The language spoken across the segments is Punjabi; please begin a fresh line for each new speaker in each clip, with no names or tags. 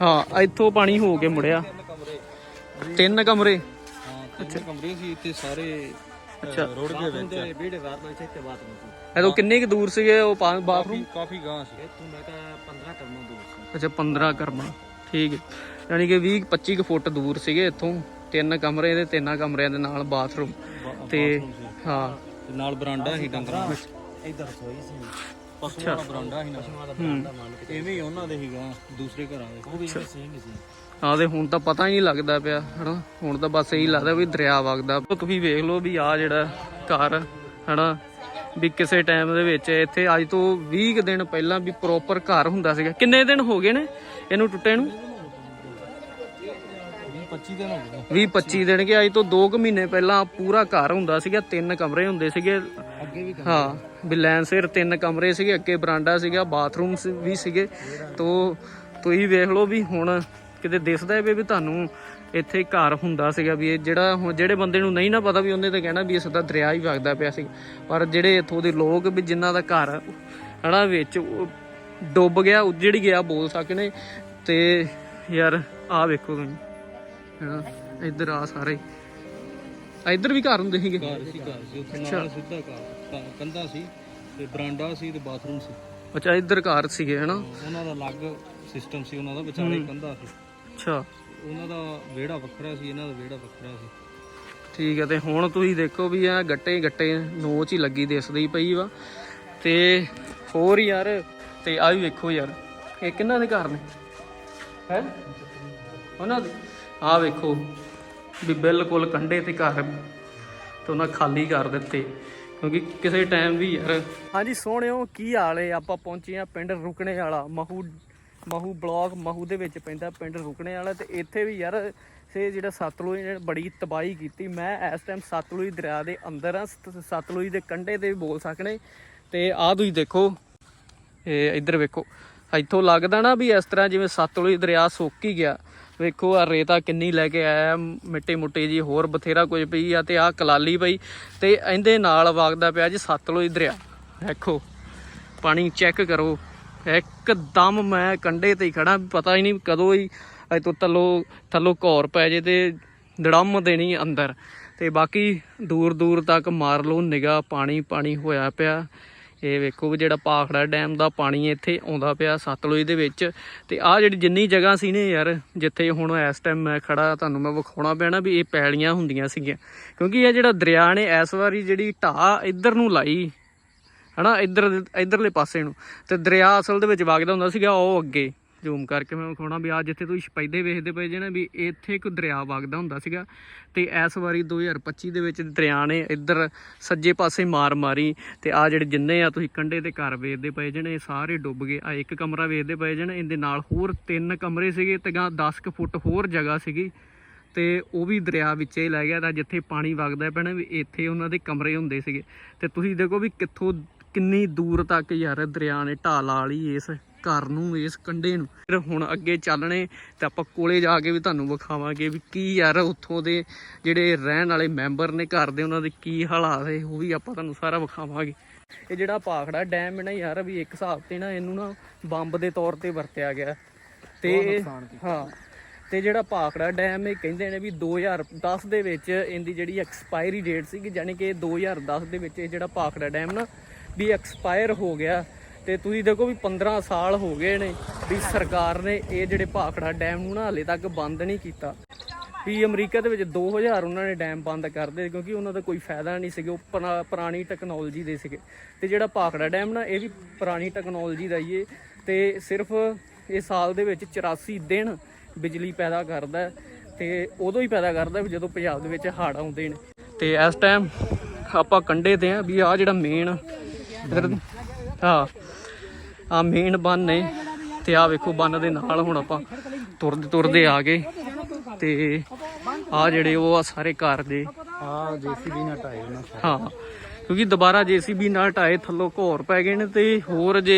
ਹਾਂ ਇੱਥੋਂ ਪਾਣੀ ਹੋ ਕੇ ਮੁੜਿਆ। ਤਿੰਨ ਕਮਰੇ।
ਹਾਂ ਤਿੰਨ ਕਮਰੇ ਸੀ ਇੱਥੇ ਸਾਰੇ
ਅੱਛਾ।
ਰੋਡ ਦੇ ਵਿੱਚ।
ਦੇ ਵੀੜੇ ਵਾਰ ਨਾਲ ਇੱਥੇ ਬਾਥਰੂਮ ਸੀ।
ਇਦੋਂ ਕਿੰਨੇ ਕੁ ਦੂਰ ਸੀਗੇ ਉਹ ਬਾਥਰੂਮ?
ਕਾਫੀ ਗਾਂ ਸੀ।
ਇੱਥੋਂ ਮੈਂ ਤਾਂ 15 ਕਰਮੋਂ ਦੂਰ ਸੀ।
ਅੱਛਾ 15 ਕਰਮਾ। ਠੀਕ ਹੈ। ਯਾਨੀ ਕਿ 20 25 ਕੁ ਫੁੱਟ ਦੂਰ ਸੀਗੇ ਇੱਥੋਂ। ਤਿੰਨ ਕਮਰੇ ਦੇ ਤਿੰਨਾਂ ਕਮਰਿਆਂ ਦੇ ਨਾਲ ਬਾਥਰੂਮ। ਤੇ ਹਾਂ।
ਤੇ ਨਾਲ ਬਰਾਂਡਾ ਸੀ ਡੰਗਰਾਂ।
ਇੱਧਰ ਰਸੋਈ ਸੀ।
ਪਸ਼ੂਆਂ ਦਾ ਬਰਾਂਡਾ ਸੀ
ਕੇ
ਐਵੇਂ ਹੀ ਉਹਨਾਂ ਦੇ ਹੀ ਗਾਂ ਦੂਸਰੇ ਘਰਾਂ ਦੇ।
ਉਹ ਵੀ ਸੀ।
ਤੇ ਹੁਣ ਤਾਂ ਪਤਾ ਹੀ ਨਹੀਂ ਲੱਗਦਾ ਪਿਆ ਹਨਾ? ਹੁਣ ਤਾਂ ਬਸ ਇਹੀ ਲੱਗਦਾ ਵੀ ਦਰਿਆ ਵਗਦਾ। ਤੁਸੀਂ ਵੇਖ ਲਓ ਵੀ ਆ ਜਿਹੜਾ ਘਰ ਹਨਾ? ਵੀ ਕਿਸੇ ਟਾਈਮ ਦੇ ਵਿੱਚ ਇੱਥੇ ਅੱਜ ਤੋਂ 20 ਕੁ ਦਿਨ ਪਹਿਲਾਂ ਵੀ ਪ੍ਰੋਪਰ ਘਰ ਹੁੰਦਾ ਸੀਗਾ। ਕਿੰਨੇ ਦਿਨ ਹੋ ਗਏ ਨੇ ਇਹਨੂੰ ਟੁੱਟੇ ਨੂੰ?
20 25 ਦਿਨ ਹੋ ਗਏ
20 25 ਦਿਨ ਕਿ ਅੱਜ ਤੋਂ 2 ਕੁ ਮਹੀਨੇ ਪਹਿਲਾਂ ਪੂਰਾ ਘਰ ਹੁੰਦਾ ਸੀਗਾ ਤਿੰਨ ਕਮਰੇ ਹੁੰਦੇ ਸੀਗੇ।
ਅੱਗੇ ਵੀ
ਹਾਂ। ਵੀ ਲੈਣ ਸਿਰ ਤਿੰਨ ਕਮਰੇ ਸੀਗੇ ਅੱਗੇ ਬਰਾਂਡਾ ਸੀਗਾ ਬਾਥਰੂਮ ਵੀ ਸੀਗੇ। ਤੋ ਤੁਸੀਂ ਵੇਖ ਲਓ ਵੀ ਹੁਣ ਕਿਤੇ ਦਿਸਦਾ ਵੀ ਵੀ ਤੁਹਾਨੂੰ ਇੱਥੇ ਘਰ ਹੁੰਦਾ ਸੀਗਾ ਵੀ ਇਹ ਜਿਹੜਾ ਹੁਣ ਜਿਹੜੇ ਬੰਦੇ ਨੂੰ ਨਹੀਂ ਨਾ ਪਤਾ ਵੀ ਉਹਨੇ ਤਾਂ ਕਹਿਣਾ ਵੀ ਇਸ ਦਾ ਦਰਿਆ ਹੀ ਵਗਦਾ ਪਿਆ ਸੀ। ਪਰ ਜਿਹੜੇ ਇੱਥੋਂ ਦੇ ਲੋਕ ਵੀ ਜਿਨ੍ਹਾਂ ਦਾ ਘਰ ਹਨਾ ਵਿੱਚ ਡੁੱਬ ਗਿਆ ਉੱਜੜ ਗਿਆ ਬੋਲ ਸਕਨੇ। ਤੇ ਯਾਰ ਆਹ ਵੇਖੋ ਤੁਸੀਂ। ਹਨਾ ਇੱਧਰ ਆ ਸਾਰੇ। ਇੱਧਰ ਵੀ ਘਰ ਹੁੰਦੇ ਸੀਗੇ?
ਘਰ ਸੀ ਘਰ ਸੀ। ਉੱਥੇ ਨਾਲ ਸਿੱਧਾ ਘਰ। ਕੰਧਾਂ ਸੀ ਤੇ ਬਰਾਂਡਾ ਸੀ ਤੇ ਬਾਥਰੂਮ ਸੀ।
ਅੱਛਾ ਇੱਧਰ ਘਰ ਸੀਗੇ ਹਨਾ?
ਉਹਨਾਂ ਦਾ ਅਲੱਗ ਸਿਸਟਮ ਸੀ ਉਹਨਾਂ ਦਾ ਵਿਚਾਲੇ ਕੰਧਾ ਸੀ।
ਅੱਛਾ।
ਉਹਨਾਂ ਦਾ ਵਿਹੜਾ ਵੱਖਰਾ ਸੀ ਇਹਨਾਂ ਦਾ ਵਿਹੜਾ ਵੱਖਰਾ ਸੀ।
ਠੀਕ ਹੈ ਤੇ ਹੁਣ ਤੁਸੀਂ ਦੇਖੋ ਵੀ ਆ ਗੱਟੇ ਹੀ ਗੱਟੇ ਨੋਚ ਹੀ ਲੱਗੀ ਦਿਸਦੀ ਪਈ ਵਾ। ਤੇ ਹੋਰ ਯਾਰ ਤੇ ਆ ਵੀ ਵੇਖੋ ਯਾਰ ਇਹ ਕਿੰਨਾ ਦੇ ਘਰ ਨੇ? ਹੈ? ਉਹਨਾਂ ਦੇ? ਆ ਵੇਖੋ ਵੀ ਬਿਲਕੁਲ ਕੰਡੇ ਤੇ ਘਰ ਤੇ ਉਹਨਾਂ ਖਾਲੀ ਕਰ ਦਿੱਤੇ। ਕਿਉਂਕਿ ਕਿਸੇ ਟਾਈਮ ਵੀ ਯਾਰ। ਹਾਂਜੀ, ਸੋਹਣਿਓ, ਕੀ ਹਾਲ ਏ? ਆਪਾਂ ਪਹੁੰਚੇ ਆ ਪਿੰਡ ਰੁਕਣੇ ਵਾਲਾ ਮਹੂ ਮਹੂ ਬਲਾਕ ਮਹੂ ਦੇ ਵਿੱਚ ਪੈਂਦਾ ਪਿੰਡ ਰੁਕਣੇ ਵਾਲਾ ਤੇ ਇੱਥੇ ਵੀ ਯਾਰ ਸੇ ਜਿਹੜਾ ਸਤਲੁਜ ਨੇ ਬੜੀ ਤਬਾਹੀ ਕੀਤੀ। ਮੈਂ ਇਸ ਟਾਈਮ ਸਤਲੁਜ ਦਰਿਆ ਦੇ ਅੰਦਰ ਆ ਸਤ- ਸਤਲੁਜ ਦੇ ਕੰਢੇ ਤੇ ਵੀ ਬੋਲ ਸਕਣੇ ਤੇ ਆਹ ਤੁਸੀਂ ਦੇਖੋ, ਇਹ ਇੱਧਰ ਵੇਖੋ। ਇੱਥੋਂ ਲੱਗਦਾ ਨਾ ਵੀ ਇਸ ਤਰ੍ਹਾਂ ਜਿਵੇਂ ਸਤਲੁਜ ਦਰਿਆ ਸੁੱਕ ਹੀ ਗਿਆ। ਵੇਖੋ ਆ ਰੇਤਾ ਕਿੰਨੀ ਲੈ ਕੇ ਆਇਆ ਮਿੱਟੀ ਮੁੱਟੀ ਜੀ, ਹੋਰ ਬਥੇਰਾ ਕੁਝ ਪਈ ਆ ਤੇ ਆ ਕਲਾਲੀ ਪਈ ਤੇ ਇਹਦੇ ਨਾਲ ਵਗਦਾ ਪਿਆ ਜੀ ਸਤਲੁਜ ਦਰਿਆ। ਵੇਖੋ, ਪਾਣੀ ਚੈੱਕ ਕਰੋ। ਇੱਕਦਮ ਮੈਂ ਕੰਡੇ ਤੇ ਹੀ ਖੜਾ ਪਤਾ ਹੀ ਨਹੀਂ ਕਦੋਂ ਹੀ ਅਜ ਤੋਂ ਥੱਲੋਂ ਥੱਲੋਂ ਘੌਰ ਪੈ ਜੇ ਤੇ ਦੜਮ ਦੇਣੀ ਅੰਦਰ। ਤੇ ਬਾਕੀ ਦੂਰ ਦੂਰ ਤੱਕ ਮਾਰ ਲਓ ਨਿਗਾ ਪਾਣੀ ਪਾਣੀ ਹੋਇਆ ਪਿਆ। ਇਹ ਵੇਖੋ ਵੀ ਜਿਹੜਾ ਪਾਖੜਾ ਡੈਮ ਦਾ ਪਾਣੀ ਇੱਥੇ ਆਉਂਦਾ ਪਿਆ ਸਤਲੁਜ ਦੇ ਵਿੱਚ ਤੇ ਆਹ ਜਿਹੜੀ ਜਿੰਨੀ ਜਗ੍ਹਾ ਸੀ ਨੇ ਯਾਰ, ਜਿੱਥੇ ਹੁਣ ਇਸ ਟਾਈਮ ਮੈਂ ਖੜਾ, ਤੁਹਾਨੂੰ ਮੈਂ ਵਿਖਾਉਣਾ ਪੈਣਾ ਵੀ ਇਹ ਪੈਲੀਆਂ ਹੁੰਦੀਆਂ ਸੀਗੀਆਂ। ਕਿਉਂਕਿ ਇਹ ਜਿਹੜਾ ਦਰਿਆ ਨੇ ਇਸ ਵਾਰੀ ਜਿਹੜੀ ਢਾਹ ਇੱਧਰ ਨੂੰ ਲਾਈ, ਹਨਾ, ਇੱਧਰ, ਇੱਧਰਲੇ ਪਾਸੇ ਨੂੰ। ਤੇ ਦਰਿਆ ਅਸਲ ਦੇ ਵਿੱਚ ਵਗਦਾ ਹੁੰਦਾ ਸੀਗਾ ਉਹ ਅੱਗੇ। ਜ਼ੂਮ ਕਰਕੇ ਮੈਂ ਵਿਖਾਉਣਾ ਵੀ ਆ ਜਿੱਥੇ ਤੁਸੀਂ ਪਹਿਲੇ ਵੇਖਦੇ ਪਏ ਜੇ ਨਾ ਵੀ ਇੱਥੇ ਇੱਕ ਦਰਿਆ ਵਗਦਾ ਹੁੰਦਾ ਸੀਗਾ ਤੇ ਇਸ ਵਾਰੀ 2025 ਦੇ ਵਿੱਚ ਦਰਿਆ ਨੇ ਇੱਧਰ ਸੱਜੇ ਪਾਸੇ ਮਾਰ ਮਾਰੀ ਤੇ ਆ ਜਿਹੜੇ ਜਿੰਨੇ ਆ ਤੁਸੀਂ ਕੰਡੇ ਤੇ ਘਰ ਵੇਖਦੇ ਪਏ ਜਣੇ ਇਹ ਸਾਰੇ ਡੁੱਬ ਗਏ। ਆ ਇੱਕ ਕਮਰਾ ਵੇਖਦੇ ਪਏ ਜਣੇ ਇਹਦੇ ਨਾਲ ਹੋਰ ਤਿੰਨ ਕਮਰੇ ਸੀਗੇ ਤੇ ਗਾਂ 10 ਕੁ ਫੁੱਟ ਹੋਰ ਜਗ੍ਹਾ ਸੀਗੀ ਤੇ ਉਹ ਵੀ ਦਰਿਆ ਵਿੱਚ ਹੀ ਲੈ ਗਿਆ ਤਾਂ ਜਿੱਥੇ ਪਾਣੀ ਵਗਦਾ ਪੈਣਾ ਵੀ ਇੱਥੇ ਉਹਨਾਂ ਦੇ ਕਮਰੇ ਹੁੰਦੇ ਸੀਗੇ। ਤੇ ਤੁਸੀਂ ਦੇਖੋ ਵੀ ਕਿੱਥੋਂ ਕਿੰਨੀ ਦੂਰ ਤੱਕ ਯਾਰ ਦਰਿਆ ਨੇ ਢਾਹ ਵਾਲੀ ਇਸ ਘਰ ਨੂੰ ਇਸ ਕੰਡੇ ਨੂੰ। ਫਿਰ ਹੁਣ ਅੱਗੇ ਚੱਲਣੇ ਤੇ ਆਪਾਂ ਕੋਲੇ ਜਾ ਕੇ ਵੀ ਤੁਹਾਨੂੰ ਵਿਖਾਵਾਂਗੇ ਵੀ ਕੀ ਯਾਰ ਉੱਥੋਂ ਦੇ ਜਿਹੜੇ ਰਹਿਣ ਵਾਲੇ ਮੈਂਬਰ ਨੇ ਘਰ ਦੇ ਉਹਨਾਂ ਦੇ ਕੀ ਹਾਲਾਤ ਹੈ ਉਹ ਵੀ ਆਪਾਂ ਤੁਹਾਨੂੰ ਸਾਰਾ ਵਿਖਾਵਾਂਗੇ। ਇਹ ਜਿਹੜਾ ਪਾਖੜਾ ਡੈਮ ਹੈ ਨਾ ਯਾਰ ਵੀ ਇੱਕ ਹਿਸਾਬ ਤੇ ਨਾ ਇਹਨੂੰ ਨਾ ਬੰਬ ਦੇ ਤੌਰ ਤੇ ਵਰਤਿਆ ਗਿਆ। ਤੇ ਹਾਂ ਤੇ ਜਿਹੜਾ ਭਾਖੜਾ ਡੈਮ ਇਹ ਕਹਿੰਦੇ ਨੇ ਵੀ 2010 ਦੇ ਵਿੱਚ ਇਹਦੀ ਜਿਹੜੀ ਐਕਸਪਾਇਰੀ ਡੇਟ ਸੀਗੀ ਯਾਨੀ ਕਿ 2010 ਦੇ ਵਿੱਚ ਇਹ ਜਿਹੜਾ ਭਾਖੜਾ ਡੈਮ ਨਾ ਵੀ ਐਕਸਪਾਇਰ ਹੋ ਗਿਆ। ਤੇ ਤੁਸੀਂ ਦੇਖੋ ਵੀ 15 ਸਾਲ ਹੋ ਗਏ ਨੇ ਵੀ ਸਰਕਾਰ ਨੇ ਇਹ ਜਿਹੜੇ ਭਾਖੜਾ ਡੈਮ ਨੂੰ ਨਾ ਹਲੇ ਤੱਕ ਬੰਦ ਨਹੀਂ ਕੀਤਾ। ਵੀ ਅਮਰੀਕਾ ਦੇ ਵਿੱਚ 2000 ਉਹਨਾਂ ਨੇ ਡੈਮ ਬੰਦ ਕਰਦੇ ਕਿਉਂਕਿ ਉਹਨਾਂ ਦਾ ਕੋਈ ਫਾਇਦਾ ਨਹੀਂ ਸੀਗੇ, ਉਹ ਪੁਰਾ- ਪੁਰਾਣੀ ਟੈਕਨੋਲੋਜੀ ਦੇ ਸੀਗੇ। ਤੇ ਜਿਹੜਾ ਭਾਖੜਾ ਡੈਮ ਨਾ, ਇਹ ਵੀ ਪੁਰਾਣੀ ਟੈਕਨੋਲੋਜੀ ਦਾ ਹੀ ਹੈ ਤੇ ਸਿਰਫ ਇਹ ਸਾਲ ਦੇ ਵਿੱਚ 84 ਦਿਨ ਬਿਜਲੀ ਪੈਦਾ ਕਰਦਾ ਹੈ ਤੇ ਉਦੋਂ ਹੀ ਪੈਦਾ ਕਰਦਾ ਵੀ ਜਦੋਂ ਪੰਜਾਬ ਦੇ ਵਿੱਚ ਹੜ੍ਹ ਆਉਂਦੇ ਨੇ। ਤੇ ਇਸ ਟਾਈਮ ਆਪਾਂ ਕੰਡੇ ਤੇ ਆ ਵੀ ਆ ਜਿਹੜਾ ਮੇਨ ਹਾਂ ਆ ਮੇਨ ਬੰਨ ਨੇ ਤੇ ਆ ਵੇਖੋ ਬੰਨ ਦੇ ਨਾਲ ਹੁਣ ਆਪਾਂ ਤੁਰਦੇ ਤੁਰਦੇ ਆ ਗਏ ਤੇ ਆ ਜਿਹੜੇ ਉਹ ਆ ਸਾਰੇ ਘਰ ਦੇ।
ਆ ਜੀਸੀਬੀ ਨਾਲ ਟਾਈ ਉਹਨਾਂ
ਹਾਂ ਕਿਉਂਕਿ ਦੁਬਾਰਾ ਜੀਸੀਬੀ ਨਾਲ ਢਾਏ ਥੱਲੋਂ ਘੋਰ ਪੈ ਗਏ ਨੇ ਤੇ ਹੋਰ ਜੇ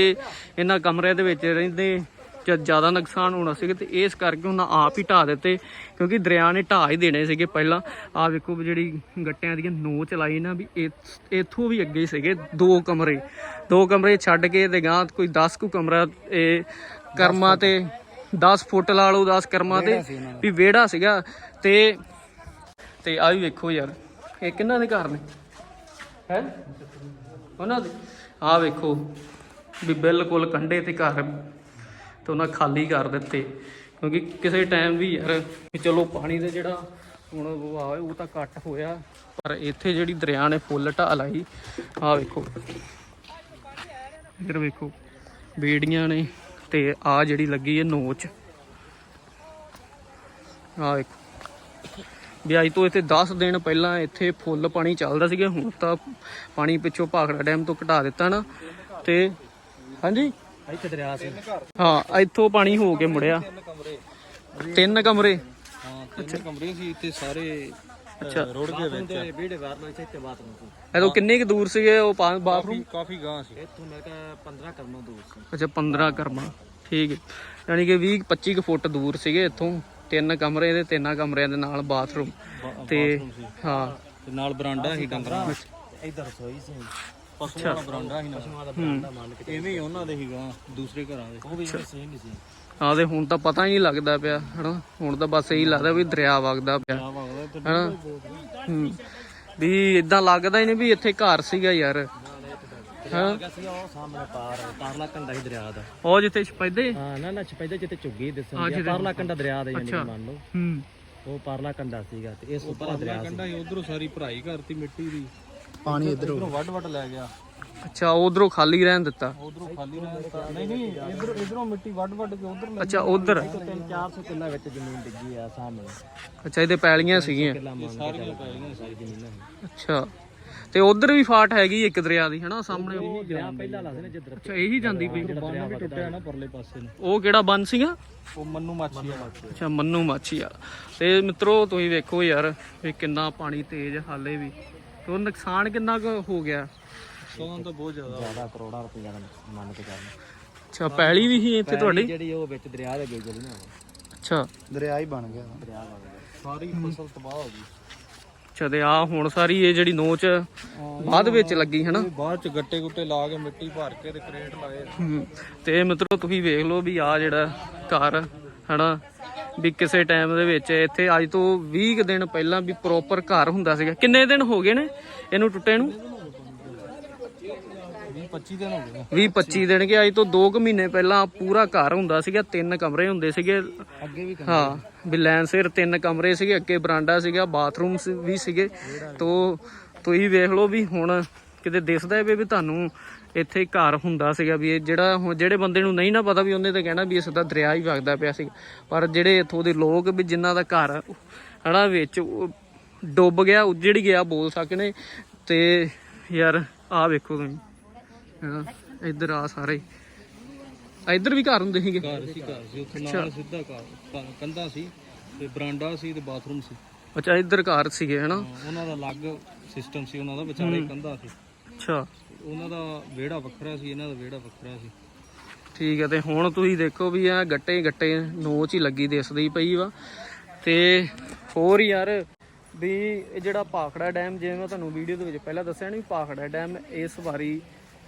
ਇਹਨਾਂ ਕਮਰਿਆਂ ਦੇ ਵਿੱਚ ਰਹਿੰਦੇ ਜ਼ਿਆਦਾ ਨੁਕਸਾਨ ਹੋਣਾ ਸੀਗਾ ਤੇ ਇਸ ਕਰਕੇ ਉਹਨਾਂ ਆਪ ਹੀ ਢਾ ਦਿੱਤੇ ਕਿਉਂਕਿ ਦਰਿਆ ਨੇ ਢਾ ਹੀ ਦੇਣੇ ਸੀਗੇ ਪਹਿਲਾਂ। ਆ ਵੇਖੋ ਵੀ ਜਿਹੜੀ ਗੱਟਿਆਂ ਦੀਆਂ ਨੋਚ ਲਾਈ ਨਾ ਵੀ ਇੱਥੋਂ ਵੀ ਅੱਗੇ ਸੀਗੇ ਦੋ ਕਮਰੇ। ਦੋ ਕਮਰੇ ਛੱਡ ਕੇ ਤੇ ਗਾਂ ਕੋਈ 10 ਕੁ ਕਮਰਾ ਇਹ ਕਰਮਾ ਤੇ 10 ਫੁੱਟ ਲਾ ਲਓ 10 ਕਰਮਾਂ ਤੇ ਵੀ ਵਿਹੜਾ ਸੀਗਾ। ਤੇ ਤੇ ਆ ਵੀ ਵੇਖੋ ਯਾਰ ਇਹ ਕਿੰਨਾਂ ਦੇ ਘਰ ਨੇ? ਹੈ? ਉਹਨਾਂ ਦੇ? ਆ ਵੇਖੋ ਵੀ ਬਿਲਕੁਲ ਕੰਡੇ ਤੇ ਘਰ ਤੇ ਉਹਨਾਂ ਖਾਲੀ ਕਰ ਦਿੱਤੇ। ਕਿਉਂਕਿ ਕਿਸੇ ਟਾਈਮ ਵੀ ਯਾਰ ਚਲੋ ਪਾਣੀ ਦਾ ਜਿਹੜਾ ਹੁਣ ਉਹ ਆ ਉਹ ਤਾਂ ਘੱਟ ਹੋਇਆ। ਪਰ ਇੱਥੇ ਜਿਹੜੀ ਦਰਿਆ ਨੇ ਫੁੱਲ ਢਾਹ ਲਾਈ ਆ ਵੇਖੋ। ਇੱਧਰ ਵੇਖੋ, ਬੇੜੀਆਂ ਨੇ ਤੇ ਆ ਜਿਹੜੀ ਲੱਗੀ ਹੈ ਨੋਚ। ਆ ਵੇਖੋ। ਵੀ ਅੱਜ ਤੋਂ ਇੱਥੇ 10 ਦਿਨ ਪਹਿਲਾਂ ਇੱਥੇ ਫੁੱਲ ਪਾਣੀ ਚੱਲਦਾ ਸੀਗਾ, ਹੁਣ ਤਾਂ ਪਾਣੀ ਪਿੱਛੋਂ ਭਾਖੜਾ ਡੈਮ ਤੋਂ ਘਟਾ ਦਿੱਤਾ ਨਾ। ਤੇ ਹਾਂਜੀ?
ਇੱਥੇ ਦਰਿਆ ਸੀ।
ਹਾਂ ਇੱਥੋਂ ਪਾਣੀ ਹੋ ਕੇ ਮੁੜਿਆ।
ਤਿੰਨ ਕਮਰੇ।
ਤਿੰਨ ਕਮਰੇ?
ਹਾਂ ਤਿੰਨ ਕਮਰੇ ਸੀ ਇੱਥੇ ਸਾਰੇ
ਅੱਛਾ।
ਰੋਡ ਦੇ ਵਿੱਚ।
ਤੇ ਵੀੜੇ ਵਾਰ ਨਾਲ ਇੱਥੇ ਬਾਥਰੂਮ ਸੀ।
ਇਦੋਂ ਕਿੰਨੇ ਕੁ ਦੂਰ ਸੀਗੇ ਉਹ ਬਾਥਰੂਮ
ਕਾਫੀ ਗਾਂ ਸੀ।
ਇੱਥੋਂ ਮੈਂ ਕਿਹਾ 15 ਕਰਮਾ ਦੂਰ ਸੀ।
ਅੱਛਾ 15 ਕਰਮਾ। ਠੀਕ ਹੈ। ਯਾਨੀ ਕਿ 20 25 ਕੁ ਫੁੱਟ ਦੂਰ ਸੀਗੇ ਇੱਥੋਂ। ਤਿੰਨ ਕਮਰੇ ਦੇ ਤਿੰਨਾਂ ਕਮਰਿਆਂ ਦੇ ਨਾਲ ਬਾਥਰੂਮ ਤੇ ਹਾਂ।
ਤੇ ਨਾਲ ਬਰਾਂਡਾ ਸੀ ਡੰਗਰਾਂ।
ਇੱਧਰ ਰਸੋਈ ਸੀ।
ਪਸ਼ੂਆਂ ਦਾ ਬਰਾਂਡਾ ਸੀ ਨਾਲ
ਪਸ਼ੂਆਂ ਦਾ ਬਰਾਂਡਾ ਮੰਨ ਕੇ
ਐਵੇਂ ਹੀ ਉਹਨਾਂ ਦੇ ਹੀ ਗਾਂ ਦੂਸਰੇ ਘਰਾਂ ਦੇ।
ਉਹ ਵੀ ਇਹਦੇ ਸੇਮ ਹੀ ਸੀ।
ਆ ਤੇ ਹੁਣ ਤਾਂ ਪਤਾ ਹੀ ਨਹੀਂ ਲੱਗਦਾ ਪਿਆ ਹਨਾ? ਹੁਣ ਤਾਂ ਬਸ ਇਹੀ ਲੱਗਦਾ ਵੀ ਦਰਿਆ ਵਗਦਾ ਪਿਆ ਹਨਾ? ਵੀ ਇਦਾਂ ਲੱਗਦਾ ਹੀ ਨਹੀਂ ਵੀ ਇੱਥੇ ਘਰ ਸੀਗਾ ਯਾਰ। ਹਾਂ।
ਉਹ ਸਾਹਮਣੇ ਪਾਰ ਪਾਰਲਾ ਕੰਡਾ ਹੀ ਦਰਿਆ ਦਾ।
ਉਹ ਜਿੱਥੇ ਸਪੈਦੇ
ਹਾਂ ਨਾ ਨਾ ਛਪੈਦੇ ਜਿੱਤੇ ਝੁੱਗੀ ਦਿਸਣ
ਹਾਂ,
ਦੀ
ਜਿੱਥੇ-
ਪਾਰਲਾ ਕੰਡਾ ਦਰਿਆ ਦਾ ਯਾਨੀ ਕਿ
ਅੱਛਾ।
ਮੰਨ ਲਓ।
ਹੂੰ।
ਉਹ ਪਾਰਲਾ ਕੰਡਾ ਸੀਗਾ ਤੇ ਇਸ ਉੱਪਰ ਦਰਿਆ ਸੀ
ਕੰਡਾ ਸੀ। ਉਧਰੋਂ ਸਾਰੀ ਭਰਾਈ ਕਰਤੀ ਮਿੱਟੀ ਦੀ।
ਪਾਣੀ ਇੱਧਰੋਂ।
ਵੱਡ ਵੱਡ ਲੈ ਗਿਆ।
ਅੱਛਾ ਉਧਰੋਂ ਖਾਲੀ ਰਹਿਣ ਦਿੱਤਾ।
ਉਧਰੋਂ ਖਾਲੀ ਰਹਿ ਦਿੱਤਾ। ਨਹੀਂ ਨਹੀਂ ਇਧਰ ਇਧਰੋਂ ਮਿੱਟੀ ਵੱਡ ਵੱਡ ਕੇ ਉਧਰ ਲੈ
ਅੱਛਾ ਉਧਰ?
3-400 ਕਿੱਲਾ ਵਿੱਚ ਜ਼ਮੀਨ ਡਿੱਗੀ ਆ ਸਾਹਮਣੇ।
ਅੱਛਾ ਇਹਦੇ ਪੈਲੀਆਂ ਸੀਗੀਆਂ।
ਸਾਰੀਆਂ ਪੈ ਗਈਆਂ
ਸਾਰੀ ਜ਼ਮੀਨਾਂ ਸੀ।
ਅੱਛਾ ਤੇ ਉਧਰ ਵੀ ਫਾਟ ਹੈਗੀ ਇੱਕ ਦਰਿਆ ਦੀ ਹਨਾ ਸਾਹਮਣੇ
ਉਹ ਦਰਿਆ ਪਹਿਲਾਂ ਲੱਗਦੇ ਨੇ ਜਿੱਧਰ
ਅੱਛਾ ਇਹੀ ਜਾਂਦੀ ਪਈ।
ਬੰਨ ਵੀ ਟੁੱਟਿਆ ਨਾ ਪਰਲੇ ਪਾਸੇ ਨੂੰ।
ਉਹ ਕਿਹੜਾ ਬੰਨ ਸੀਗਾ?
ਉਹ ਮੰਨੂ ਮਾਛੀ ਆ
ਅੱਛਾ ਮੰਨੂ ਮਾਛੀ ਵਾਲਾ। ਤੇ ਮਿੱਤਰੋ ਤੁਸੀਂ ਵੇਖੋ ਯਾਰ ਵੀ ਕਿੰਨਾ ਪਾਣੀ ਤੇਜ਼ ਹਾਲੇ ਵੀ। ਤੇ ਉਹ ਨੁਕਸਾਨ ਕਿੰਨਾ ਕੁ ਹੋ ਗਿਆ?
ਸੌਣ ਤਾਂ ਬਹੁਤ ਜ਼ਿਆਦਾ।
ਜ਼ਿਆਦਾ ਕਰੋੜਾਂ ਰੁਪਈਆ ਦਾ ਮੰਨ ਕੇ ਚੱਲਣਾ
ਅੱਛਾ ਪੈਲੀ ਵੀ ਸੀ ਇੱਥੇ ਤੁਹਾਡੀ?
ਜਿਹੜੀ ਉਹ ਵਿੱਚ ਦਰਿਆ ਦੇ ਗਈ ਜਿਹੜੀ ਨਾ
ਅੱਛਾ।
ਦਰਿਆ ਹੀ ਬਣ ਗਿਆ। ਦਰਿਆ ਬਣ ਗਿਆ।
ਸਾਰੀ ਫਸਲ ਤਬਾਹ ਹੋ ਗਈ।
ਅੱਛਾ ਤੇ ਆ ਹੁਣ ਸਾਰੀ ਇਹ ਜਿਹੜੀ ਨੋਚ ਬਾਅਦ ਵਿੱਚ ਲੱਗੀ ਹਨਾ?
ਇਹ ਬਾਅਦ ਚ ਗੱਟੇ ਗੁੱਟੇ ਲਾ ਕੇ ਮਿੱਟੀ ਭਰ ਕੇ ਤੇ ਕਰੇਟ ਲਾਏ।
ਤੇ ਮਿੱਤਰੋ ਤੁਸੀਂ ਵੇਖ ਲਓ ਵੀ ਆ ਜਿਹੜਾ ਘਰ ਹਨਾ ਵੀ ਕਿਸੇ ਟਾਈਮ ਦੇ ਵਿੱਚ ਇੱਥੇ ਅੱਜ ਤੋਂ 20 ਕੁ ਦਿਨ ਪਹਿਲਾਂ ਵੀ ਪ੍ਰੋਪਰ ਘਰ ਹੁੰਦਾ ਸੀਗਾ। ਕਿੰਨੇ ਦਿਨ ਹੋ ਗਏ ਨੇ ਇਹਨੂੰ ਟੁੱਟੇ ਨੂੰ?
20 25 ਦਿਨ ਹੋ ਗਏ
20 25 ਦਿਨ ਕਿ ਅੱਜ ਤੋਂ 2 ਕੁ ਮਹੀਨੇ ਪਹਿਲਾਂ ਪੂਰਾ ਘਰ ਹੁੰਦਾ ਸੀਗਾ ਤਿੰਨ ਕਮਰੇ ਹੁੰਦੇ ਸੀਗੇ।
ਅੱਗੇ ਵੀ
ਹਾਂ ਵੀ ਲੈਣ ਸਿਰ ਤਿੰਨ ਕਮਰੇ ਸੀਗੇ ਅੱਗੇ ਬਰਾਂਡਾ ਸੀਗਾ ਬਾਥਰੂਮ ਵੀ ਸੀਗੇ। ਤੋ ਤੁਸੀਂ ਵੇਖ ਲਓ ਵੀ ਹੁਣ ਕਿਤੇ ਦਿਸਦਾ ਵੀ ਵੀ ਤੁਹਾਨੂੰ ਇੱਥੇ ਘਰ ਹੁੰਦਾ ਸੀਗਾ ਵੀ ਇਹ ਜਿਹੜਾ ਹੁਣ ਜਿਹੜੇ ਬੰਦੇ ਨੂੰ ਨਹੀਂ ਨਾ ਪਤਾ ਵੀ ਉਹਨੇ ਤਾਂ ਕਹਿਣਾ ਵੀ ਇਸ ਦਾ ਦਰਿਆ ਹੀ ਵਗਦਾ ਪਿਆ ਸੀ ਪਰ ਜਿਹੜੇ ਇੱਥੋਂ ਦੇ ਲੋਕ ਵੀ ਜਿਨ੍ਹਾਂ ਦਾ ਘਰ ਹਨਾ ਵਿੱਚ ਡੁੱਬ ਗਿਆ ਉੱਜੜ ਗਿਆ ਬੋਲ ਸਕਣੇ ਤੇ ਯਾਰ ਆਹ ਵੇਖੋ ਤੁਸੀਂ। ਇੱਧਰ ਆ ਸਾਰੇ। ਇੱਧਰ ਵੀ ਘਰ ਹੁੰਦੇ ਸੀਗੇ?
ਘਰ ਸੀ ਘਰ ਸੀ। ਉੱਥੇ ਨਾਲ ਸਿੱਧਾ ਘਰ। ਕੰਧਾਂ ਸੀ ਤੇ ਬਰਾਂਡਾ ਸੀ ਤੇ ਬਾਥਰੂਮ ਸੀ।
ਅੱਛਾ ਇੱਧਰ ਘਰ ਸੀਗੇ ਹਨਾ?
ਉਹਨਾਂ ਦਾ ਅਲੱਗ ਸਿਸਟਮ ਸੀ ਉਹਨਾਂ ਦਾ ਵਿਚਾਲੇ ਕੰਧਾ ਸੀ।
ਅੱਛਾ।
ਉਹਨਾਂ ਦਾ ਵਿਹੜਾ ਵੱਖਰਾ ਸੀ ਇਹਨਾਂ ਦਾ ਵਿਹੜਾ ਵੱਖਰਾ ਸੀ।
ਠੀਕ ਹੈ ਤੇ ਹੁਣ ਤੁਸੀਂ ਦੇਖੋ ਵੀ ਆ ਗੱਟੇ ਹੀ ਗੱਟੇ ਨੋਚ ਹੀ ਲੱਗੀ ਦਿਸਦੀ ਪਈ ਵਾ। ਤੇ ਹੋਰ ਯਾਰ ਵੀ ਇਹ ਜਿਹੜਾ ਪਾਖੜਾ ਡੈਮ ਜਿਵੇਂ ਮੈਂ ਤੁਹਾਨੂੰ ਵੀਡੀਓ ਦੇ ਵਿੱਚ ਪਹਿਲਾਂ ਦੱਸਿਆ ਨਹੀਂ ਪਾਖੜਾ ਡੈਮ ਇਸ ਵਾਰੀ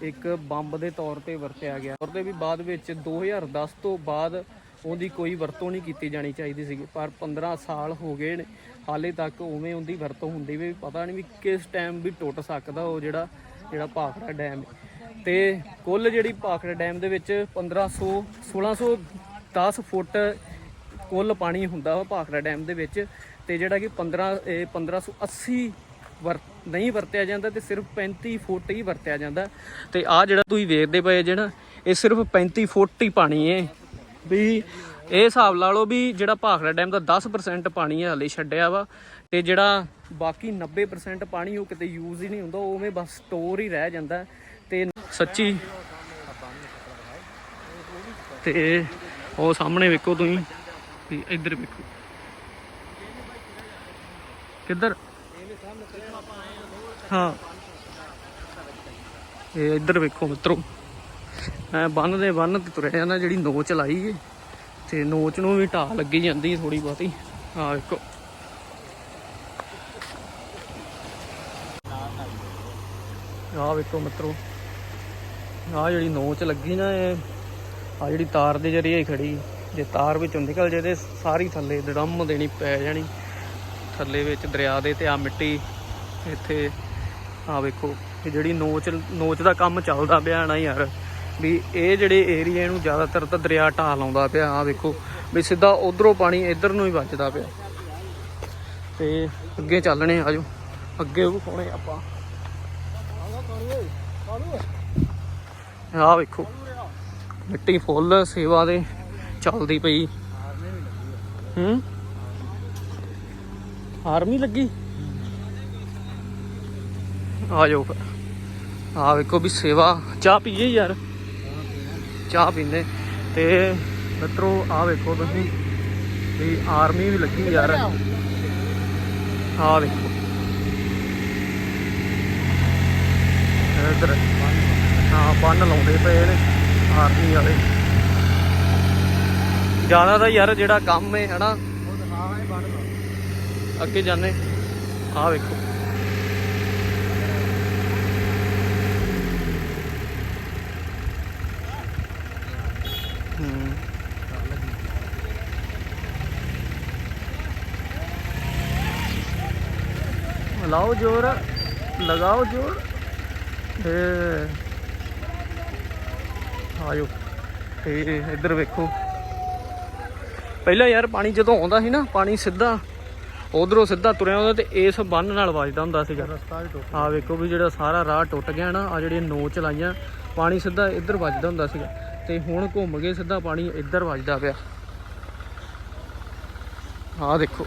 ਇੱਕ ਬੰਬ ਦੇ ਤੌਰ ਤੇ ਵਰਤਿਆ ਗਿਆ। ਔਰ ਦੇ ਵੀ ਬਾਅਦ ਵਿੱਚ 2010 ਤੋਂ ਬਾਅਦ ਉਹਦੀ ਕੋਈ ਵਰਤੋਂ ਨਹੀਂ ਕੀਤੀ ਜਾਣੀ ਚਾਹੀਦੀ ਸੀ ਪਰ 15 ਸਾਲ ਹੋ ਗਏ ਨੇ ਹਾਲੇ ਤੱਕ ਉਵੇਂ ਉਹਦੀ ਵਰਤੋਂ ਹੁੰਦੀ ਵੀ ਪਤਾ ਨਹੀਂ ਵੀ ਕਿਸ ਟਾਈਮ ਵੀ ਟੁੱਟ ਸਕਦਾ ਉਹ ਜਿਹੜਾ ਜਿਹੜਾ ਭਾਖੜਾ ਡੈਮ ਹੈ। ਤੇ ਕੁੱਲ ਜਿਹੜੀ ਭਾਖੜਾ ਡੈਮ ਦੇ ਵਿੱਚ 1500 1610 ਫੁੱਟ ਕੁੱਲ ਪਾਣੀ ਹੁੰਦਾ ਵਾ ਭਾਖੜਾ ਡੈਮ ਦੇ ਵਿੱਚ। ਤੇ ਜਿਹੜਾ ਕਿ 15 ਇਹ 1580 ਵਰ, ਨਹੀਂ ਵਰਤਿਆ ਜਾਂਦਾ ਤੇ ਸਿਰਫ 35 ਫੁੱਟ ਹੀ ਵਰਤਿਆ ਜਾਂਦਾ। ਤੇ ਆ ਜਿਹੜਾ ਤੁਸੀਂ ਵੇਖਦੇ ਪਏ ਜਿਹੜਾ ਇਹ ਸਿਰਫ 35 ਫੁੱਟ ਹੀ ਪਾਣੀ ਹੈ ਵੀ ਇਹ ਹਿਸਾਬ ਲਾ ਲਓ ਵੀ ਜਿਹੜਾ ਭਾਖੜਾ ਡੈਮ ਦਾ 10% ਪਾਣੀ ਹੈ ਹਲੇ ਛੱਡਿਆ ਵਾ ਤੇ ਜਿਹੜਾ ਬਾਕੀ 90% ਪਾਣੀ ਉਹ ਕਿਤੇ ਯੂਜ਼ ਹੀ ਨਹੀਂ ਹੁੰਦਾ, ਉਹ ਉਵੇਂ ਬਸ ਸਟੋਰ ਹੀ ਰਹਿ ਜਾਂਦਾ। ਤੇ ਸੱਚੀ ਤੇ ਉਹ ਸਾਹਮਣੇ ਵੇਖੋ ਤੁਸੀਂ, ਵੀ ਇੱਧਰ ਵੇਖੋ। ਕਿੱਧਰ? ਹਾਂ। ਇਹ ਇੱਧਰ ਵੇਖੋ ਮਿੱਤਰੋ, ਮੈਂ ਬੰਨ ਦੇ ਬੰਨ ਤੇ ਤੁਰਿਆ ਜਾਂਦਾ, ਜਿਹੜੀ ਨੋਚ ਲਾਈ ਏ। ਤੇ ਨੋਚ ਨੂੰ ਵੀ ਢਾਹ ਲੱਗੀ ਜਾਂਦੀ ਥੋੜੀ ਬਹੁਤੀ। ਆ ਵੇਖੋ। ਆ ਵੇਖੋ ਮਿੱਤਰੋ। ਆ ਜਿਹੜੀ ਨੋਚ ਲੱਗੀ ਨਾ ਇਹ ਆ ਜਿਹੜੀ ਤਾਰ ਦੇ ਜਰੀਏ ਹੀ ਖੜੀ। ਜੇ ਤਾਰ ਵਿੱਚੋਂ ਨਿਕਲ ਜੇ ਤੇ ਸਾਰੀ ਥੱਲੇ ਡਰਮ ਦੇਣੀ ਪੈ ਜਾਣੀ। ਥੱਲੇ ਵਿੱਚ ਦਰਿਆ ਦੇ ਤੇ ਆ ਮਿੱਟੀ ਇੱਥੇ ਆ ਵੇਖੋ। ਇਹ ਜਿਹੜੀ ਨੋਚ ਨੋਚ ਦਾ ਕੰਮ ਚੱਲਦਾ ਪਿਆ ਨਾ ਯਾਰ। ਵੀ ਇਹ ਜਿਹੜੇ ਏਰੀਆ ਨੂੰ ਜ਼ਿਆਦਾਤਰ ਤਾਂ ਦਰਿਆ ਢਾਹ ਲਾਉਂਦਾ ਪਿਆ ਆ ਵੇਖੋ, ਵੀ ਸਿੱਧਾ ਉਧਰੋਂ ਪਾਣੀ ਇੱਧਰ ਨੂੰ ਹੀ ਵੱਜਦਾ ਪਿਆ। ਤੇ ਅੱਗੇ ਚੱਲਣੇ ਆਜੋ। ਅੱਗੇ ਉਹ ਕੋਣੇ ਆਪਾਂ। ਆ ਵੇਖੋ, ਮਿੱਟੀ ਫੁੱਲ, ਸੇਵਾ ਦੇ ਚੱਲਦੀ ਪਈ। ਹੂੰ? ਆਰਮੀ ਲੱਗੀ? ਆ ਜਾਓ ਫਿਰ ਆ ਵੇਖੋ ਵੀ ਸੇਵਾ, ਚਾਹ ਪੀਏ ਯਾਰ। ਚਾਹ ਪੀਂਦੇ। ਤੇ ਮਿੱਤਰੋ ਆ ਵੇਖੋ ਤੁਸੀਂ। ਵੀ ਆਰਮੀ ਵੀ ਲੱਗੀ ਯਾਰ। ਆ ਵੇਖੋ। ਇਧਰ। ਹਾਂ ਬੰਨ ਲਾਉਂਦੇ ਪਏ ਨੇ ਆਰਮੀ ਵਾਲੇ। ਜ਼ਿਆਦਾ ਤਾਂ ਯਾਰ ਜਿਹੜਾ ਕੰਮ ਹੈ ਹਨਾ। ਅੱਗੇ ਜਾਂਦੇ। ਆ ਵੇਖੋ ਹੂੰ ਲਾਓ ਜੋਰ ਲਗਾਓ ਜੋਰ ਆਜੋ ਤੇ ਇੱਧਰ ਵੇਖੋ। ਪਹਿਲਾਂ ਯਾਰ ਪਾਣੀ ਜਦੋਂ ਆਉਂਦਾ ਸੀ ਨਾ ਪਾਣੀ ਸਿੱਧਾ ਉਧਰੋਂ ਸਿੱਧਾ ਤੁਰਿਆ ਆਉਂਦਾ ਤੇ ਇਸ ਬੰਨ ਨਾਲ ਵੱਜਦਾ ਹੁੰਦਾ ਸੀਗਾ।
ਰਸਤਾ
ਆ ਵੇਖੋ ਵੀ ਜਿਹੜਾ ਸਾਰਾ ਰਾਹ ਟੁੱਟ ਗਿਆ ਨਾ ਆ ਜਿਹੜੀਆਂ ਨੋਚ ਲਾਈਆਂ ਪਾਣੀ ਸਿੱਧਾ ਇੱਧਰ ਵੱਜਦਾ ਹੁੰਦਾ ਸੀਗਾ। ਤੇ ਹੁਣ ਘੁੰਮ ਕੇ ਸਿੱਧਾ ਪਾਣੀ ਇੱਧਰ ਵੱਜਦਾ ਪਿਆ। ਆ ਦੇਖੋ।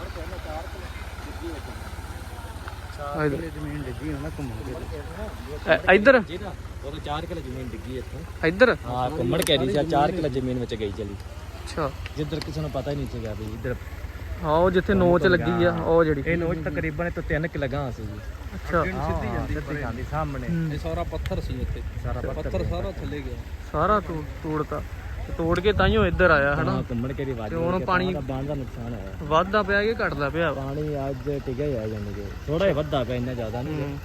ਆ ਇੱਧਰ।
ਜ਼ਮੀਨ ਡਿੱਗੀ ਹੋਣਾ ਘੁੰਮਣ
ਐ- ਇੱਧਰ?
ਜਿਹਦਾ ਉਹ 4 ਕਿਲੋ ਜ਼ਮੀਨ ਡਿੱਗੀ ਇੱਥੋਂ।
ਇੱਧਰ?
ਹਾਂ ਘੁੰਮਣ ਕਹਿ ਰਹੀ ਸੀ 4 ਕਿਲੋ ਜ਼ਮੀਨ ਵਿੱਚ ਗਈ ਚਲੀ।
ਅੱਛਾ।
ਜਿੱਧਰ ਕਿਸੇ ਨੂੰ ਪਤਾ ਹੀ ਨਹੀਂ ਸੀਗਾ ਵੀ ਇੱਧਰ
ਹਾਂ ਉਹ ਜਿੱਥੇ ਨੋਚ ਲੱਗੀ ਆ ਉਹ ਜਿਹੜੀ
ਇਹ ਨੋਚ ਤਕਰੀਬਨ ਤੋਂ 3 ਕਿ ਲਗਾ ਸੀ ਜੀ।
ਅੱਛਾ।
ਸਿੱਧੀ ਜਾਂਦੀ
ਸਿੱਧੀ ਜਾਂਦੀ ਸਾਹਮਣੇ।
ਹੂੰ।
ਇਹ ਸਾਰਾ ਪੱਥਰ ਸੀ ਇੱਥੇ।
ਸਾਰਾ
ਪੱਥਰ ਸਾਰਾ ਥੱਲੇ ਗਿਆ।
ਸਾਰਾ ਤੋੜ ਤੋੜਤਾ। ਤੇ ਤੋੜ ਕੇ ਤਾਈਓ ਇੱਧਰ ਆਇਆ ਹਨਾ?
ਹਾਂ ਘੁੰਮਣ ਕੇ ਦੀ ਆਵਾਜ਼
ਤੇ ਹੁਣ ਪਾਣੀ-
ਬਾਣ ਦਾ ਨੁਕਸਾਨ ਹੋਇਆ।
ਵੱਧਦਾ ਪਿਆ ਕਿ ਘਟਦਾ ਪਿਆ?
ਪਾਣੀ ਅੱਜ ਟਿਕਿਆ ਹੀ ਆ ਜਾਂਦੇ ਕਿ। ਥੋੜਾ ਜਿਹਾ ਵੱਧਾ ਪਿਆ ਇੰਨਾ ਜ਼ਿਆਦਾ ਨਹੀਂ
ਹੂੰ।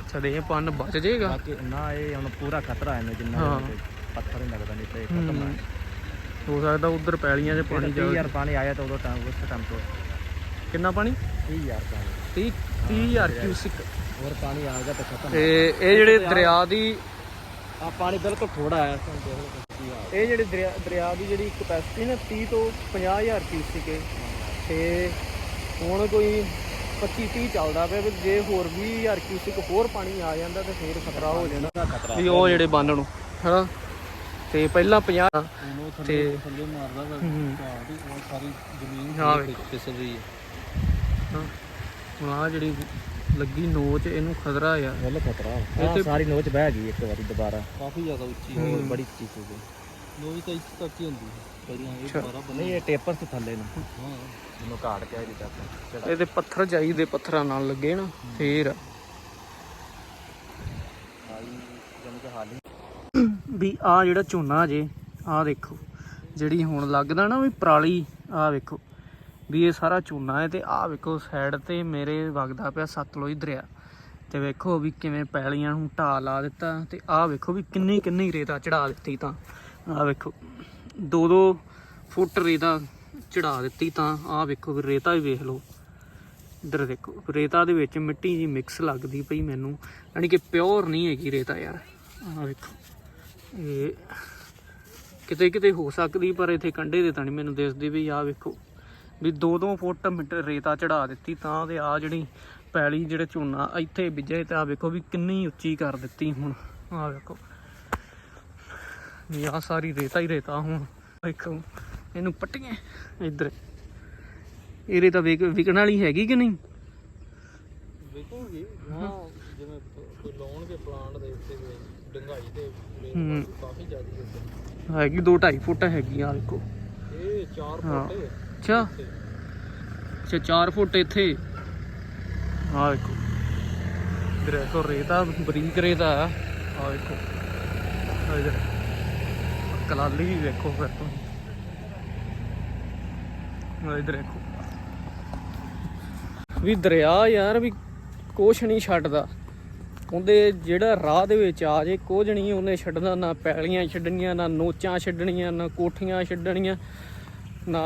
ਅੱਛਾ ਦੇ ਪੰਨ ਬਚ ਜਾਏਗਾ।
ਬਾਕੀ ਨਾ ਇਹ ਹੁਣ ਪੂਰਾ ਖਤਰਾ ਹੈ ਨਾ ਜਿੰਨਾ
ਹਾਂ।
ਪੱਥਰ ਨਹੀਂ ਲੱਗਦਾ ਨਹੀਂ ਤੇ
ਹੂੰ।
ਖਤਮ ਹੈ।
ਹੋ। ਸਕਦਾ ਉਧਰ ਪੈਲੀਆਂ 'ਚ ਪਾਣੀ ਜਾ
ਯਾਰ ਪਾਣੀ ਆਇਆ ਤਾਂ ਉਦੋਂ ਟਾਈਮ ਉਸ ਟਾਈਮ ਤੋਂ।
ਕਿੰਨਾ ਪਾਣੀ?
30 ਯਾਰ ਪਾਣੀ।
30 30000 ਕਿਊਸਿਕ
ਹੋਰ ਪਾਣੀ ਆ ਗਿਆ ਤਾਂ ਖਤਮ।
ਤੇ ਇਹ ਜਿਹੜੇ ਦਰਿਆ ਦੀ
ਆ ਪਾਣੀ ਬਿਲਕੁਲ ਥੋੜਾ ਆਇਆ
ਇਹ ਜਿਹੜੇ ਦਰਿਆ ਦਰਿਆ ਦੀ ਜਿਹੜੀ ਕਪੈਸਿਟੀ ਨਾ 30 ਤੋਂ 50000 ਕਿਊਸਿਕ ਹੈ ਤੇ ਹੁਣ ਕੋਈ 25 30 ਚੱਲਦਾ ਪਿਆ ਵੀ ਜੇ ਹੋਰ 20000 ਕਿਊਸਿਕ ਹੋਰ ਪਾਣੀ ਆ ਜਾਂਦਾ ਤੇ ਫੇਰ ਖਤਰਾ ਹੋ ਜਾਣਾ
ਦਾ ਖਤਰਾ
ਵੀ ਉਹ ਜਿਹੜੇ ਬੰਨ ਨੂੰ ਹਨਾ? ਤੇ ਪਹਿਲਾਂ 50
ਹੁਣ ਉਹ
ਤੇ
ਥੱਲੇ ਮਾਰਦਾ ਉਹ ਸਾਰੀ ਜ਼ਮੀਨ
ਹਾਂ
ਫਿਸਲ ਰਹੀ ਹੈ।
ਹਾਂ। ਹੁਣ ਆਹ ਜਿਹੜੀ ਲੱਗੀ ਨੋਚ ਇਹਨੂੰ ਖਤਰਾ ਆ।
ਵੱਲ ਖਤਰਾ।
ਇਹ
ਆ ਸਾਰੀ ਨੋਚ ਬਹਿ ਗਈ ਇੱਕ ਵਾਰੀ ਦੁਬਾਰਾ।
ਕਾਫੀ ਜ਼ਿਆਦਾ ਉੱਚੀ
ਹੂੰ।
ਬੜੀ ਚੀਜ਼ ਹੋ ਗਈ
ਲੋਈ ਤਾਂ ਇੱਥੇ ਤੱਕ ਹੀ ਹੁੰਦੀ ਹੈ। ਪਹਿਲਾਂ ਇਹ। ਦੁਬਾਰਾ
ਨਹੀਂ
ਬਣੀ
ਇਹ ਟੇਪਰ ਤੋਂ ਥੱਲੇ ਨੂੰ।
ਹਾਂ।
ਜਿਹਨੂੰ ਘਾੜ ਕੇ ਆਈ ਤੱਕ
ਇਹਦੇ ਪੱਥਰ ਚਾਹੀਦੇ ਪੱਥਰਾਂ ਨਾਲ ਲੱਗੇ ਨਾ ਫੇਰ। ਆ। ਵੀ ਆ ਜਿਹੜਾ ਝੋਨਾ ਜੇ ਆ ਦੇਖੋ। ਜਿਹੜੀ ਹੁਣ ਲੱਗਦਾ ਨਾ ਵੀ ਪਰਾਲੀ ਆ ਵੇਖੋ। ਵੀ ਇਹ ਸਾਰਾ ਝੋਨਾ ਹੈ ਤੇ ਆ ਵੇਖੋ ਸਾਈਡ ਤੇ ਮੇਰੇ ਵਗਦਾ ਪਿਆ ਸਤਲੁਜ ਦਰਿਆ। ਤੇ ਵੇਖੋ ਵੀ ਕਿਵੇਂ ਪੈਲੀਆਂ ਨੂੰ ਢਾ ਲਾ ਦਿੱਤਾ ਤੇ ਆ ਵੇਖੋ ਵੀ ਕਿੰਨੀ ਕਿੰਨੀ ਰੇਤਾ ਚੜਾ ਦਿੱਤੀ ਤਾਂ। ਆ ਵੇਖੋ 2-2 ਫੁੱਟ ਰੇਤਾ ਚੜਾ ਦਿੱਤੀ ਤਾਂ ਆ ਵੇਖੋ ਵੀ ਰੇਤਾ ਵੀ ਵੇਖ ਲਓ। ਇੱਧਰ ਦੇਖੋ, ਰੇਤਾ ਦੇ ਵਿੱਚ ਮਿੱਟੀ ਜੀ ਮਿਕਸ ਲੱਗਦੀ ਪਈ ਮੈਨੂੰ, ਯਾਨੀ ਕਿ ਪਿਓਰ ਨਹੀਂ ਹੈਗੀ ਰੇਤਾ ਯਾਰ। ਆ ਵੇਖੋ, ਇਹ ਕਿਤੇ ਕਿਤੇ ਹੋ ਸਕਦੀ, ਪਰ ਇੱਥੇ ਕੰਡੇ ਦੇ ਤਾਂ ਨਹੀਂ ਮੈਨੂੰ ਦਿਸਦੀ ਵੀ, ਆਹ ਵੇਖੋ ਵੀ 2-2 ਫੁੱਟ ਮਿੱਟ ਰੇਤਾ ਚੜਾ ਦਿੱਤੀ ਤਾਂ ਤੇ ਆ ਜਿਹੜੀ ਪੈਲੀ, ਜਿਹੜੇ ਝੋਨਾ ਇੱਥੇ ਬੀਜੇ ਤਾਂ ਆ ਵੇਖੋ ਵੀ ਕਿੰਨੀ ਉੱਚੀ ਕਰ ਦਿੱਤੀ ਹੁਣ। ਆ ਵੇਖੋ ਆ ਸਾਰੀ ਰੇਤਾ ਹੀ ਰੇਤਾ ਹੁਣ। ਵੇਖੋ ਇਹਨੂੰ ਪੱਟੀਆਂ ਇੱਧਰ। ਇਹ ਰੇਤਾ ਵਿਕ ਵਿਕਣ ਵਾਲੀ ਹੈਗੀ ਕਿ ਨਹੀਂ?
ਵੇਖੋਗੇ ਹਾਂ ਜਿਵੇਂ ਕੋਈ ਲਾਉਣਗੇ ਪਲਾਂਟ ਦੇ ਉੱਤੇ ਡੰਗਾਈ ਤੇ
ਹੂੰ।
ਕਾਫੀ ਜ਼ਿਆਦਾ ਹੈ
ਹੈਗੀ 2.5 ਫੁੱਟ ਹੈਗੀ ਆ ਵੇਖੋ
ਇਹ 4
ਹਾਂ।
ਫੁੱਟ
ਅੱਛਾ। ਅੱਛਾ 4 ਫੁੱਟ ਇੱਥੇ। ਆ ਵੇਖੋ ਦੇਖੋ ਰੇਤਾ ਬਰੀਕ ਰੇਤਾ ਆ। ਵੇਖੋ ਆ ਇਧਰ। ਕਲਾਲੀ ਵੀ ਵੇਖੋ ਫਿਰ ਤੋਂ। ਇਧਰ ਦੇਖੋ ਵੀ ਦਰਿਆ ਯਾਰ ਵੀ ਕੁਛ ਨਹੀਂ ਛੱਡਦਾ। ਉਹਦੇ ਜਿਹੜਾ ਰਾਹ ਦੇ ਵਿੱਚ ਆ ਜੇ ਕੁਝ ਨਹੀਂ ਉਹਨੇ ਛੱਡਣਾ, ਨਾ ਪੈਲੀਆਂ ਛੱਡਣੀਆਂ, ਨਾ ਨੋਚਾਂ ਛੱਡਣੀਆਂ, ਨਾ ਕੋਠੀਆਂ ਛੱਡਣੀਆਂ, ਨਾ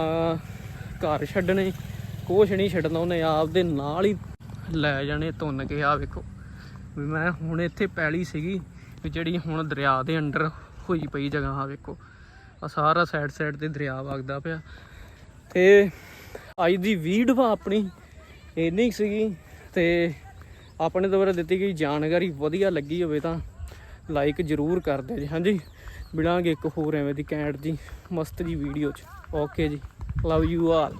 ਘਰ ਛੱਡਣੇ, ਕੁਛ ਨਹੀਂ ਛੱਡਣਾ ਉਹਨੇ ਆਪ ਦੇ ਨਾਲ ਹੀ ਲੈ ਜਾਣੇ ਧੁੰਨ ਕੇ। ਆ ਵੇਖੋ ਵੀ ਮੈਂ ਹੁਣ ਇੱਥੇ ਪੈਲੀ ਸੀਗੀ ਵੀ ਜਿਹੜੀ ਹੁਣ ਦਰਿਆ ਦੇ ਅੰਡਰ ਹੋਈ ਪਈ ਜਗ੍ਹਾ ਆ ਵੇਖੋ ਆ ਸਾਰਾ ਸਾਈਡ ਸਾਈਡ ਤੇ ਦਰਿਆ ਵਗਦਾ ਪਿਆ। ਤੇ ਅੱਜ ਦੀ ਵੀਡੀਓ ਆਪਣੀ, ਇੰਨੀ ਸੀਗੀ ਤੇ ਆਪਣੇ ਦੁਆਰਾ ਦਿੱਤੀ ਗਈ ਜਾਣਕਾਰੀ, ਵਧੀਆ ਲੱਗੀ ਹੋਵੇ ਤਾਂ ਲਾਈਕ ਜ਼ਰੂਰ ਕਰ ਦਿਓ ਜੀ। ਹਾਂਜੀ, ਮਿਲਾਂਗੇ ਇੱਕ ਹੋਰ ਐਵੇਂ ਦੀ ਕੈਂਟ ਜੀ, ਮਸਤ ਜੀ ਵੀਡੀਓ 'ਚ। ਓਕੇ ਜੀ ਲਵ ਯੂ ਆਲ